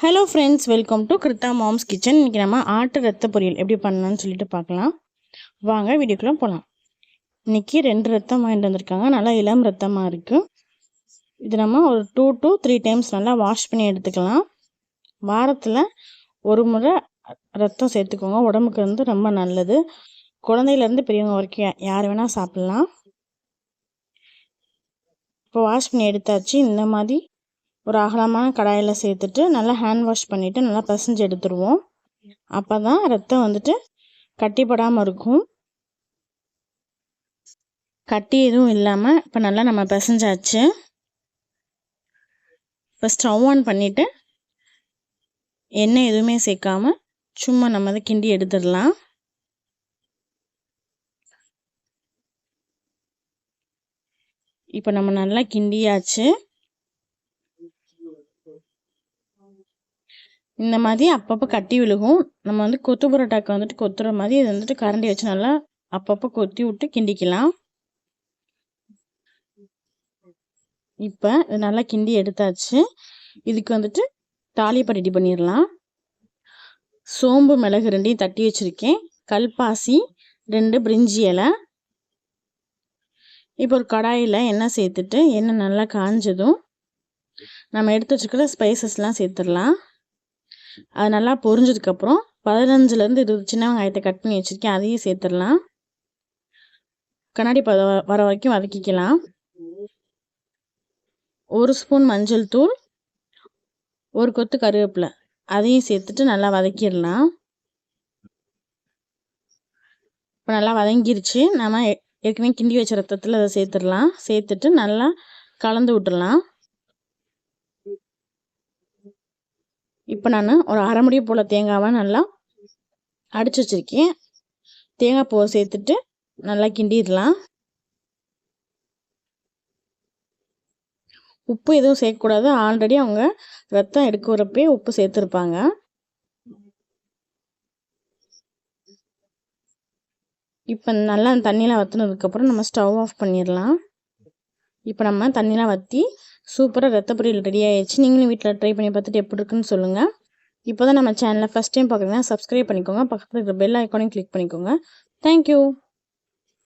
Hello friends welcome to Kirutha mom's kitchen இன்றைக்கி நம்ம ஆட்டு ரத்த பொரியல் எப்படி பண்ணலாம்னு சொல்லிட்டு பார்க்கலாம். வாங்க வீடியோக்குள்ளே போகலாம் இன்றைக்கி ரெண்டு ரத்தம் வாங்கிட்டு வந்திருக்காங்க. நல்லா இளம் ரத்தமாக இருக்குது இது நம்ம ஒரு டூ டு த்ரீ டைம்ஸ் நல்லா வாஷ் பண்ணி எடுத்துக்கலாம். வாரத்தில் ஒரு முறை ரத்தம் சேர்த்துக்கோங்க. உடம்புக்கு வந்து ரொம்ப நல்லது. குழந்தையிலேருந்து பெரியவங்க வரைக்கும் யார் வேணால் சாப்பிட்லாம். இப்போ வாஷ் பண்ணி எடுத்தாச்சு. இந்த மாதிரி ஒரு அகலமான கடாயில் சேர்த்துட்டு நல்லா ஹேண்ட் வாஷ் பண்ணிவிட்டு நல்லா பிசைஞ்சு எடுத்துருவோம். அப்போ தான் ரத்தம் வந்துட்டு கட்டிப்படாமல் இருக்கும். கட்டி எதுவும் இல்லாமல் இப்போ நல்லா நம்ம பிசைஞ்சாச்சு. இப்போ ஸ்டவ் ஆன் பண்ணிவிட்டு எண்ணெய் எதுவுமே சேர்க்காம சும்மா நம்ம அதை கிண்டி எடுத்துடலாம். இப்போ நம்ம நல்லா கிண்டியாச்சு. இந்த மாதிரி அப்பப்போ கட்டி விழுகும். நம்ம வந்து கொத்து புரோட்டாக்கு வந்துட்டு கொத்துற மாதிரி இது வந்துட்டு கரண்டி வச்சு நல்லா அப்பப்போ கொத்தி விட்டு கிண்டிக்கலாம். இப்போ இது நல்லா கிண்டி எடுத்தாச்சு. இதுக்கு வந்துட்டு தாலிப்பை ரெடி பண்ணிடலாம். சோம்பு மிளகு ரெண்டையும் தட்டி வச்சுருக்கேன். கல்பாசி ரெண்டு பிரிஞ்சி இலை. இப்போ ஒரு கடாயில் எண்ணெய் சேர்த்துட்டு எண்ணெய் நல்லா காஞ்சதும் நம்ம எடுத்து வச்சுக்கிற ஸ்பைசஸ்லாம் சேர்த்துடலாம். அது நல்லா பொரிஞ்சதுக்கப்புறம் பதினஞ்சுலேருந்து இருபது சின்ன வெங்காயத்தை கட் பண்ணி வச்சுருக்கேன். அதையும் சேர்த்துடலாம். கண்ணாடி பத வர வரைக்கும் வதக்கிக்கலாம். ஒரு ஸ்பூன் மஞ்சள் தூள் ஒரு கொத்து கருவேப்பிலை. அதையும் சேர்த்துட்டு நல்லா வதக்கிடலாம். இப்போ நல்லா வதங்கிருச்சு. நம்ம ஏற்கனவே கிண்டி வச்ச ரத்தத்தில் அதை சேர்த்துடலாம். சேர்த்துட்டு நல்லா கலந்து விட்டுடலாம். இப்போ நான் ஒரு அரை முடி போல் தேங்காவை நல்லா அடித்து வச்சுருக்கேன். தேங்காய் பூவை சேர்த்துட்டு நல்லா கிண்டிடலாம். உப்பு எதுவும் சேர்க்கக்கூடாது. ஆல்ரெடி அவங்க ரத்தம் எடுக்கிறப்பே உப்பு சேர்த்துருப்பாங்க. இப்போ நல்லா தண்ணியெலாம் வத்துனதுக்கப்புறம் நம்ம ஸ்டவ் ஆஃப் பண்ணிடலாம். இப்போ நம்ம தண்ணியெலாம் வற்றி சூப்பராக ரத்த பொரியல் ரெடி ஆயிடுச்சு. நீங்களும் வீட்டில் ட்ரை பண்ணி பார்த்துட்டு எப்படி இருக்குன்னு சொல்லுங்கள் இப்போ தான் நம்ம சேனலில் ஃபஸ்ட் டைம் பார்க்குறீங்கன்னா சப்ஸ்கிரைப் பண்ணிக்கோங்க. பக்கத்தில் இருக்கிற பெல் ஐக்கானையும் கிளிக் பண்ணிக்கோங்க. தேங்க்யூ